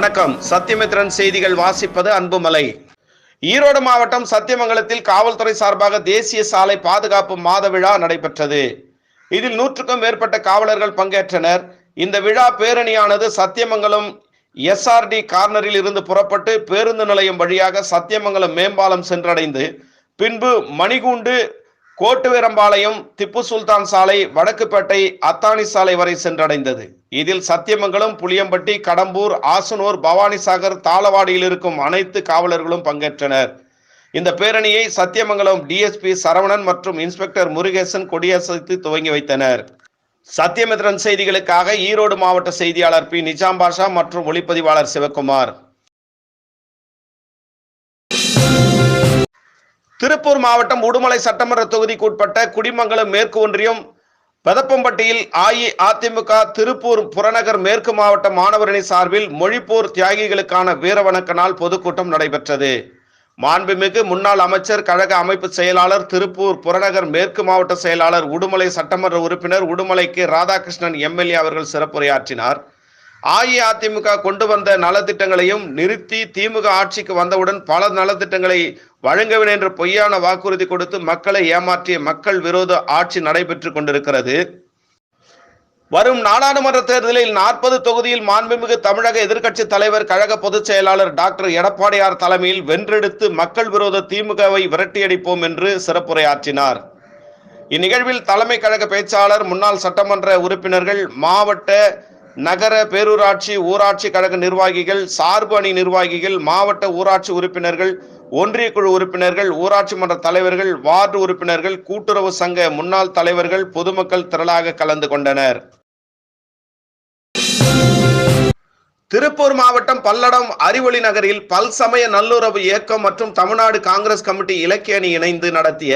வணக்கம். சத்தியமித்ரன் செய்திகள் வாசிப்பது அன்புமலை. ஈரோடு மாவட்டம் சத்தியமங்கலத்தில் காவல்துறை சார்பாக தேசிய சாலை பாதுகாப்பு மாத விழா நடைபெற்றது. இதில் நூற்றுக்கும் மேற்பட்ட காவலர்கள் பங்கேற்றனர். இந்த விழா பேரணியானது சத்தியமங்கலம் எஸ்ஆர்டி கார்னரில் இருந்து புறப்பட்டு பேருந்து நிலையம் வழியாக சத்தியமங்கலம் மேம்பாலம் சென்றடைந்து பின்பு மணிகூண்டு கோட்டுவீரம்பாளையம் திப்பு சுல்தான் சாலை வடக்குப்பேட்டை அத்தானி சாலை வரை சென்றடைந்தது. இதில் சத்தியமங்கலம் புளியம்பட்டி கடம்பூர் ஆசனூர் பவானிசாகர் தாளவாடியில் இருக்கும் அனைத்து காவலர்களும் பங்கேற்றனர். இந்த பேரணியை சத்தியமங்கலம் டிஎஸ்பி சரவணன் மற்றும் இன்ஸ்பெக்டர் முருகேசன் கொடியசைத்து துவங்கி வைத்தனர். சத்தியமித்ரன் செய்திகளுக்காக ஈரோடு மாவட்ட செய்தியாளர் பி. நிஜாம் பாஷா மற்றும் ஒளிப்பதிவாளர் சிவகுமார். திருப்பூர் மாவட்டம் உடுமலை சட்டமன்ற தொகுதிக்கு உட்பட்ட குடிமங்கலம் மேற்கு ஒன்றியம் பெதப்பம்பட்டியில் அஇஅதிமுக திருப்பூர் புறநகர் மேற்கு மாவட்ட மாணவரணி சார்பில் மொழிப்போர் தியாகிகளுக்கான வீரவணக்க நாள் பொதுக்கூட்டம் நடைபெற்றது. மாண்புமிகு முன்னாள் அமைச்சர் கழக அமைப்பு செயலாளர் திருப்பூர் புறநகர் மேற்கு மாவட்ட செயலாளர் உடுமலை சட்டமன்ற உறுப்பினர் உடுமலைக்கு ராதாகிருஷ்ணன் எம்எல்ஏ அவர்கள் சிறப்புரையாற்றினார். அஇஅதிமுக கொண்டு வந்த நலத்திட்டங்களையும் நிறுத்தி திமுக ஆட்சிக்கு வந்தவுடன் பல நலத்திட்டங்களை வழங்கவேன் என்று பொய்யான வாக்குறுதி கொடுத்து மக்களை ஏமாற்றிய மக்கள் விரோத ஆட்சி நடைபெற்றுக் கொண்டிருக்கிறது. வரும் நாடாளுமன்ற தேர்தலில் நாற்பது தொகுதியில் மாண்புமிகு தமிழக எதிர்க்கட்சி தலைவர் கழக பொதுச் செயலாளர் டாக்டர் எடப்பாடியார் தலைமையில் வென்றெடுத்து மக்கள் விரோத திமுகவை விரட்டியடிப்போம் என்று சிறப்புரையாற்றினார். இந்நிகழ்வில் தலைமை கழக பேச்சாளர் முன்னாள் சட்டமன்ற உறுப்பினர்கள் மாவட்ட நகர பேரூராட்சி ஊராட்சி கழக நிர்வாகிகள் சார்பு அணி நிர்வாகிகள் மாவட்ட ஊராட்சி உறுப்பினர்கள் ஒன்றிய குழு உறுப்பினர்கள் ஊராட்சி மன்ற தலைவர்கள் வார்டு உறுப்பினர்கள் கூட்டுறவு சங்க முன்னாள் தலைவர்கள் பொதுமக்கள் திரளாக கலந்து கொண்டனர். திருப்பூர் மாவட்டம் பல்லடம் அறிவொளி நகரில் பல்சமய நல்லுறவு இயக்கம் மற்றும் தமிழ்நாடு காங்கிரஸ் கமிட்டி இலக்கிய அணி இணைந்து நடத்திய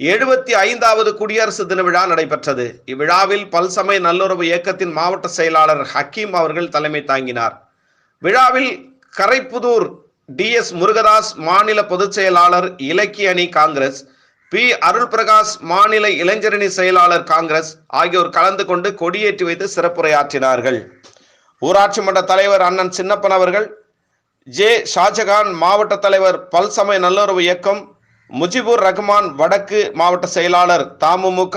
எழுபத்தி ஐந்தாவது குடியரசு தின விழா நடைபெற்றது. இவ்விழாவில் பல்சமய நல்லுறவு இயக்கத்தின் மாவட்ட செயலாளர் ஹக்கீம் அவர்கள் தலைமை தாங்கினார். விழாவில் கரைப்புதூர் டி எஸ் முருகதாஸ் மாநில பொதுச் செயலாளர் இலக்கிய அணி காங்கிரஸ் பி அருள் பிரகாஷ் மாநில இளைஞரணி செயலாளர் காங்கிரஸ் ஆகியோர் கலந்து கொண்டு கொடியேற்றி வைத்து சிறப்புரையாற்றினார்கள். ஊராட்சி மன்ற தலைவர் அண்ணன் சின்னப்பன் அவர்கள் ஜே ஷாஜகான் மாவட்ட தலைவர் பல்சமய நல்லுறவு இயக்கம் முஜிபுர் ரஹ்மான் வடக்கு மாவட்ட செயலாளர் தமுமுக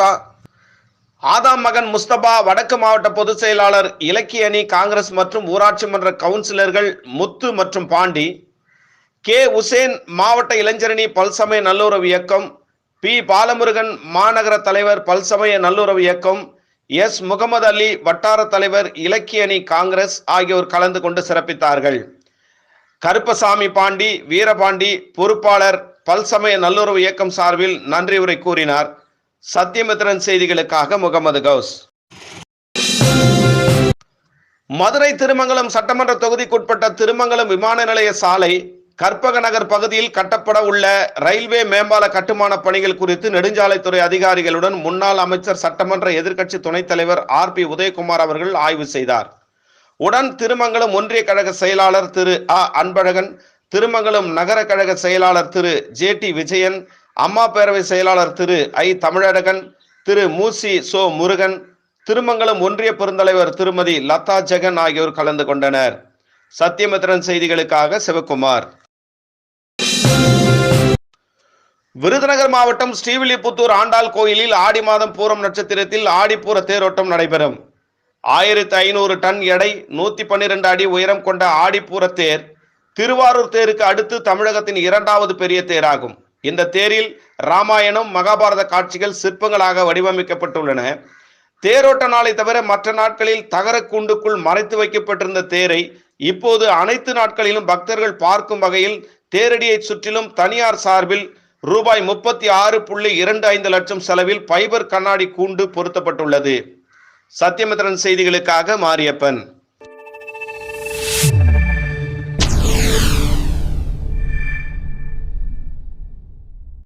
ஆதாம் மகன் முஸ்தபா வடக்கு மாவட்ட பொதுச் செயலாளர் இலக்கிய அணி காங்கிரஸ் மற்றும் ஊராட்சி மன்ற கவுன்சிலர்கள் முத்து மற்றும் பாண்டி கே. உசேன் மாவட்ட இளைஞரணி பல்சமய நல்லுறவு இயக்கம் பி. பாலமுருகன் மாநகர தலைவர் பல்சமய நல்லுறவு இயக்கம் எஸ். முகமது அலி வட்டார தலைவர் இலக்கிய அணி காங்கிரஸ் ஆகியோர் கலந்து கொண்டு சிறப்பித்தார்கள். கருப்பசாமி பாண்டி வீரபாண்டி பொறுப்பாளர் பல்சமய நல்லுறவு இயக்கம் சார்பில் நன்றி உரை கூறினார் சத்தியமித்திரன் செய்திகளுக்காக முகமது கவுஸ். மதுரை திருமங்கலம் சட்டமன்ற தொகுதிக்குட்பட்ட திருமங்கலம் விமான நிலைய சாலை கற்பக நகர் பகுதியில் கட்டப்பட உள்ள ரயில்வே மேம்பால கட்டுமான பணிகள் குறித்து நெடுஞ்சாலைத்துறை அதிகாரிகளுடன் முன்னாள் அமைச்சர் சட்டமன்ற எதிர்க்கட்சி துணைத் தலைவர் ஆர் பி உதயகுமார் அவர்கள் ஆய்வு செய்தார். உடன் திருமங்கலம் ஒன்றிய கழக செயலாளர் திரு அ அன்பழகன் திருமங்கலம் நகர கழக செயலாளர் திரு ஜே டி விஜயன் அம்மா பேரவை செயலாளர் திரு ஐ தமிழழகன் திரு மூசி சோ முருகன் திருமங்கலம் ஒன்றிய பெருந்தலைவர் திருமதி லதா ஜெகன் ஆகியோர் கலந்து கொண்டனர். சத்தியமித்திரன் செய்திகளுக்காக சிவகுமார். விருதுநகர் மாவட்டம் ஸ்ரீவில்லிபுத்தூர் ஆண்டாள் கோயிலில் ஆடி மாதம் பூரம் நட்சத்திரத்தில் ஆடிப்பூர தேரோட்டம் நடைபெறும். ஆயிரத்தி ஐநூறு டன் எடை நூத்தி பன்னிரண்டு அடி உயரம் கொண்ட ஆடிப்பூர தேர் திருவாரூர் தேருக்கு அடுத்து தமிழகத்தின் இரண்டாவது பெரிய தேராகும். இந்த தேரில் ராமாயணம் மகாபாரத காட்சிகள் சிற்பங்களாக வடிவமைக்கப்பட்டுள்ளன. தேரோட்ட நாளை தவிர மற்ற நாட்களில் தகர கூண்டுக்குள் மறைத்து வைக்கப்பட்டிருந்த தேரை இப்போது அனைத்து நாட்களிலும் பக்தர்கள் பார்க்கும் வகையில் தேரடியை சுற்றிலும் தனியார் சார்பில் ரூபாய் முப்பத்தி ஆறு புள்ளி இரண்டு ஐந்து லட்சம் செலவில் ஃபைபர் கண்ணாடி கூண்டு பொருத்தப்பட்டுள்ளது. சத்தியமித்திரன் செய்திகளுக்காக மாரியப்பன்.